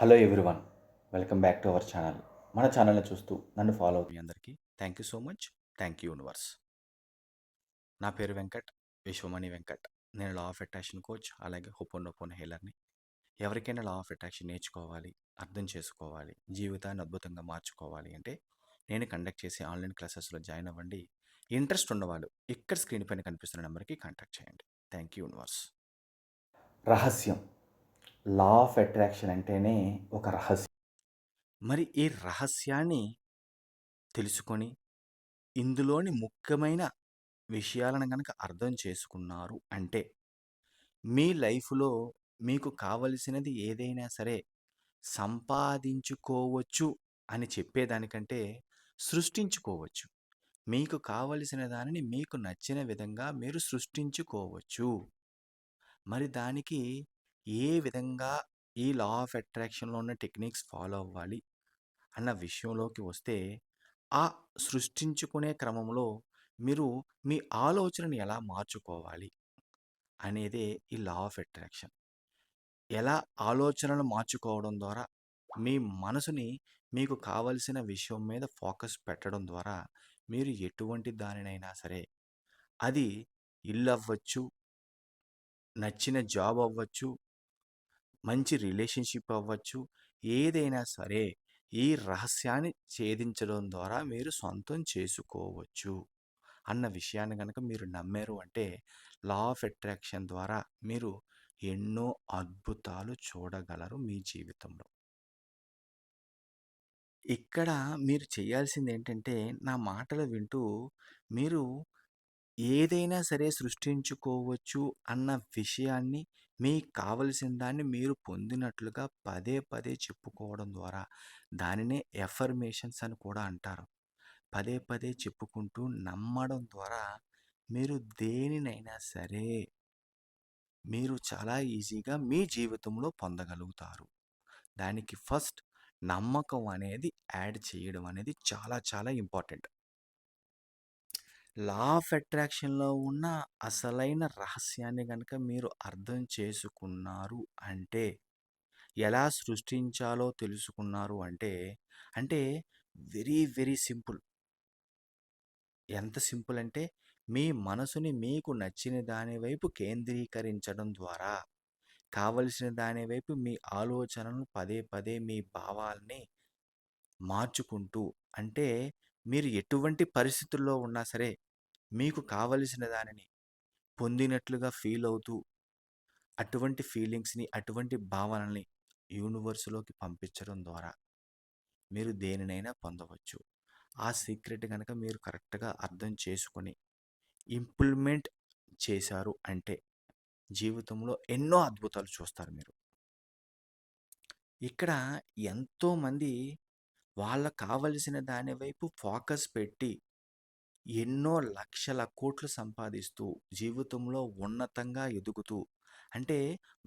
Hello everyone welcome back to our channel మన ఛానల్ని చూస్తూ నన్ను ఫాలో మీ అందరికీ thank you so much thank you universe నా పేరు వెంకట్ విశ్వమణి వెంకట్. నేను లా ఆఫ్ అట్రాక్షన్ కోచ్ అలాగే హుపోనోపోన్ హేలర్ని ఎవరికైనా లా ఆఫ్ అట్రాక్షన్ నేర్చుకోవాలి అర్థం చేసుకోవాలి జీవితాన్ని అద్భుతంగా మార్చుకోవాలి అంటే నేను కండక్ట్ చేసే ఆన్లైన్ క్లాసెస్లో జాయిన్ అవ్వండి. ఇంట్రెస్ట్ ఉన్నవాళ్ళు ఇక్కడ స్క్రీన్ పైన కనిపిస్తున్న నెంబర్కి కాంటాక్ట్ చేయండి. థ్యాంక్ యూ యూనివర్స్ రహస్యం. లా ఆఫ్ అట్రాక్షన్ అంటేనే ఒక రహస్యం. మరి ఈ రహస్యాన్ని తెలుసుకొని ఇందులోని ముఖ్యమైన విషయాలను కనుక అర్థం చేసుకున్నారు అంటే మీ లైఫ్లో మీకు కావలసినది ఏదైనా సరే సంపాదించుకోవచ్చు అని చెప్పేదానికంటే సృష్టించుకోవచ్చు. మీకు కావలసిన దానిని మీకు నచ్చిన విధంగా మీరు సృష్టించుకోవచ్చు. మరి దానికి ఏ విధంగా ఈ లా ఆఫ్ అట్రాక్షన్లో ఉన్న టెక్నిక్స్ ఫాలో అవ్వాలి అన్న విషయంలోకి వస్తే ఆ సృష్టించుకునే క్రమంలో మీరు మీ ఆలోచనని ఎలా మార్చుకోవాలి అనేదే ఈ లా ఆఫ్ అట్రాక్షన్. ఎలా ఆలోచనలు మార్చుకోవడం ద్వారా మీ మనసుని మీకు కావలసిన విషయం మీద ఫోకస్ పెట్టడం ద్వారా మీరు ఎటువంటి దానినైనా సరే అది ఇల్లు అవ్వచ్చు నచ్చిన జాబ్ అవ్వచ్చు మంచి రిలేషన్షిప్ అవ్వచ్చు. ఏదైనా సరే ఈ రహస్యాన్ని ఛేదించడం ద్వారా మీరు సొంతం చేసుకోవచ్చు అన్న విషయాన్ని కనుక మీరు నమ్మారు అంటే లా ఆఫ్ అట్రాక్షన్ ద్వారా మీరు ఎన్నో అద్భుతాలు చూడగలరు మీ జీవితంలో. ఇక్కడ మీరు చేయాల్సింది ఏంటంటే నా మాటలు వింటూ మీరు ఏదైనా సరే సృష్టించుకోవచ్చు అన్న విషయాన్ని మీకు కావలసిన దాన్ని మీరు పొందినట్లుగా పదే పదే చెప్పుకోవడం ద్వారా దానినే ఎఫర్మేషన్స్ అని కూడా అంటారు. పదే పదే చెప్పుకుంటూ నమ్మడం ద్వారా మీరు దేనినైనా సరే మీరు చాలా ఈజీగా మీ జీవితంలో పొందగలుగుతారు. దానికి ఫస్ట్ నమ్మకం అనేది యాడ్ చేయడం అనేది చాలా చాలా ఇంపార్టెంట్. లా ఆఫ్ అట్రాక్షన్లో ఉన్న అసలైన రహస్యాన్ని కనుక మీరు అర్థం చేసుకున్నారు అంటే ఎలా సృష్టించాలో తెలుసుకున్నారు అంటే అంటే వెరీ వెరీ సింపుల్. ఎంత సింపుల్ అంటే మీ మనసుని మీకు నచ్చిన దాని వైపు కేంద్రీకరించడం ద్వారా కావలసిన దాని వైపు మీ ఆలోచనలను పదే పదే మీ భావాల్ని మార్చుకుంటూ అంటే మీరు ఎటువంటి పరిస్థితుల్లో ఉన్నా సరే మీకు కావలసిన దానిని పొందినట్లుగా ఫీల్ అవుతూ అటువంటి ఫీలింగ్స్ని అటువంటి భావనల్ని యూనివర్స్లోకి పంపించడం ద్వారా మీరు దేనినైనా పొందవచ్చు. ఆ సీక్రెట్ కనుక మీరు కరెక్ట్గా అర్థం చేసుకొని ఇంప్లిమెంట్ చేశారు అంటే జీవితంలో ఎన్నో అద్భుతాలు చూస్తారు మీరు. ఇక్కడ ఎంతోమంది వాళ్ళకు కావలసిన దాని వైపు ఫోకస్ పెట్టి ఎన్నో లక్షల కోట్లు సంపాదిస్తూ జీవితంలో ఉన్నతంగా ఎదుగుతూ అంటే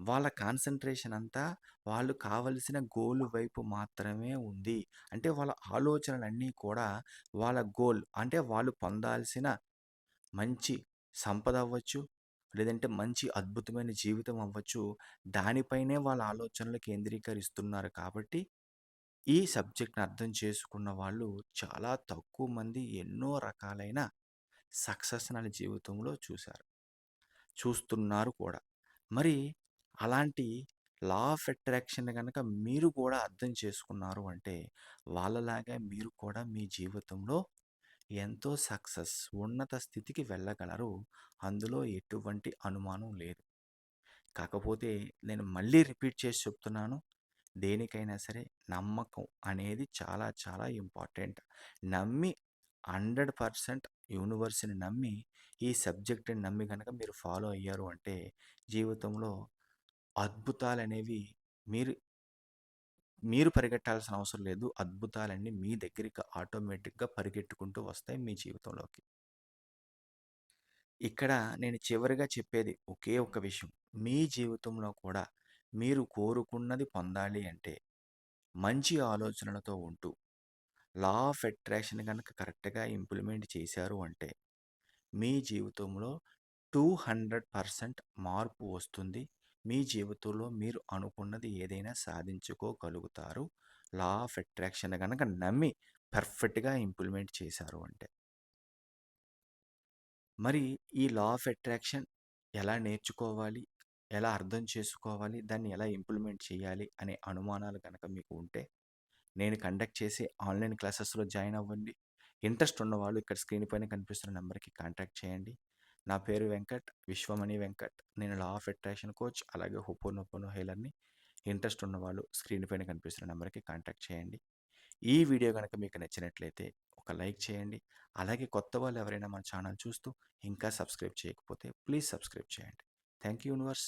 వాళ్ళ కాన్సన్ట్రేషన్ అంతా వాళ్ళు కావలసిన గోల్ వైపు మాత్రమే ఉంది. అంటే వాళ్ళ ఆలోచనలన్నీ కూడా వాళ్ళ గోల్ అంటే వాళ్ళు పొందాల్సిన మంచి సంపద అవ్వచ్చు లేదంటే మంచి అద్భుతమైన జీవితం అవ్వచ్చు దానిపైనే వాళ్ళ ఆలోచనలు కేంద్రీకరిస్తున్నారు కాబట్టి ఈ సబ్జెక్ట్ని అర్థం చేసుకున్న వాళ్ళు చాలా తక్కువ మంది ఎన్నో రకాలైన సక్సెస్ వాళ్ళ జీవితంలో చూశారు. చూస్తున్నారు కూడా. మరి అలాంటి లా ఆఫ్ అట్రాక్షన్ కనుక మీరు కూడా అర్థం చేసుకున్నారు అంటే వాళ్ళలాగా మీరు కూడా మీ జీవితంలో ఎంతో సక్సెస్ ఉన్నత స్థితికి వెళ్ళగలరు. అందులో ఎటువంటి అనుమానం లేదు. కాకపోతే నేను మళ్ళీ రిపీట్ చేసి చెప్తున్నాను. దేనికైనా సరే నమ్మకం అనేది చాలా చాలా ఇంపార్టెంట్. నమ్మి హండ్రెడ్ పర్సెంట్ యూనివర్స్ని నమ్మి ఈ సబ్జెక్ట్ని నమ్మి కనుక మీరు ఫాలో అయ్యారు అంటే జీవితంలో అద్భుతాలు అనేవి మీరు మీరు పరిగెట్టాల్సిన అవసరం లేదు. అద్భుతాలన్నీ మీ దగ్గరికి ఆటోమేటిక్గా పరిగెట్టుకుంటూ వస్తాయి మీ జీవితంలోకి. ఇక్కడ నేను చివరిగా చెప్పేది ఒకే ఒక విషయం. మీ జీవితంలో కూడా మీరు కోరుకున్నది పొందాలి అంటే మంచి ఆలోచనలతో ఉంటూ లా ఆఫ్ అట్రాక్షన్ కనుక కరెక్ట్గా ఇంప్లిమెంట్ చేశారు అంటే మీ జీవితంలో టూ హండ్రెడ్ పర్సెంట్ మార్పు వస్తుంది. మీ జీవితంలో మీరు అనుకున్నది ఏదైనా సాధించుకోగలుగుతారు. లా ఆఫ్ అట్రాక్షన్ కనుక నమ్మి పర్ఫెక్ట్గా ఇంప్లిమెంట్ చేశారు అంటే. మరి ఈ లా ఆఫ్ అట్రాక్షన్ ఎలా నేర్చుకోవాలి? ఎలా అర్థం చేసుకోవాలి? దాన్ని ఎలా ఇంప్లిమెంట్ చేయాలి? అనే అనుమానాలు కనుక మీకు ఉంటే నేను కండక్ట్ చేసే ఆన్లైన్ క్లాసెస్లో జాయిన్ అవ్వండి. ఇంట్రెస్ట్ ఉన్నవాళ్ళు ఇక్కడ స్క్రీన్ పైన కనిపిస్తున్న నెంబర్కి కాంటాక్ట్ చేయండి. నా పేరు వెంకట్ విశ్వమణి వెంకట్. నేను లా ఆఫ్ అట్రాక్షన్ కోచ్ అలాగే హుపోనొపోనో హేలర్ని ఇంట్రెస్ట్ ఉన్నవాళ్ళు స్క్రీన్ పైన కనిపిస్తున్న నెంబర్కి కాంటాక్ట్ చేయండి. ఈ వీడియో కనుక మీకు నచ్చినట్లయితే ఒక లైక్ చేయండి. అలాగే కొత్త వాళ్ళు ఎవరైనా మన ఛానల్ చూస్తూ ఇంకా సబ్స్క్రైబ్ చేయకపోతే ప్లీజ్ సబ్స్క్రైబ్ చేయండి. Thank you universe.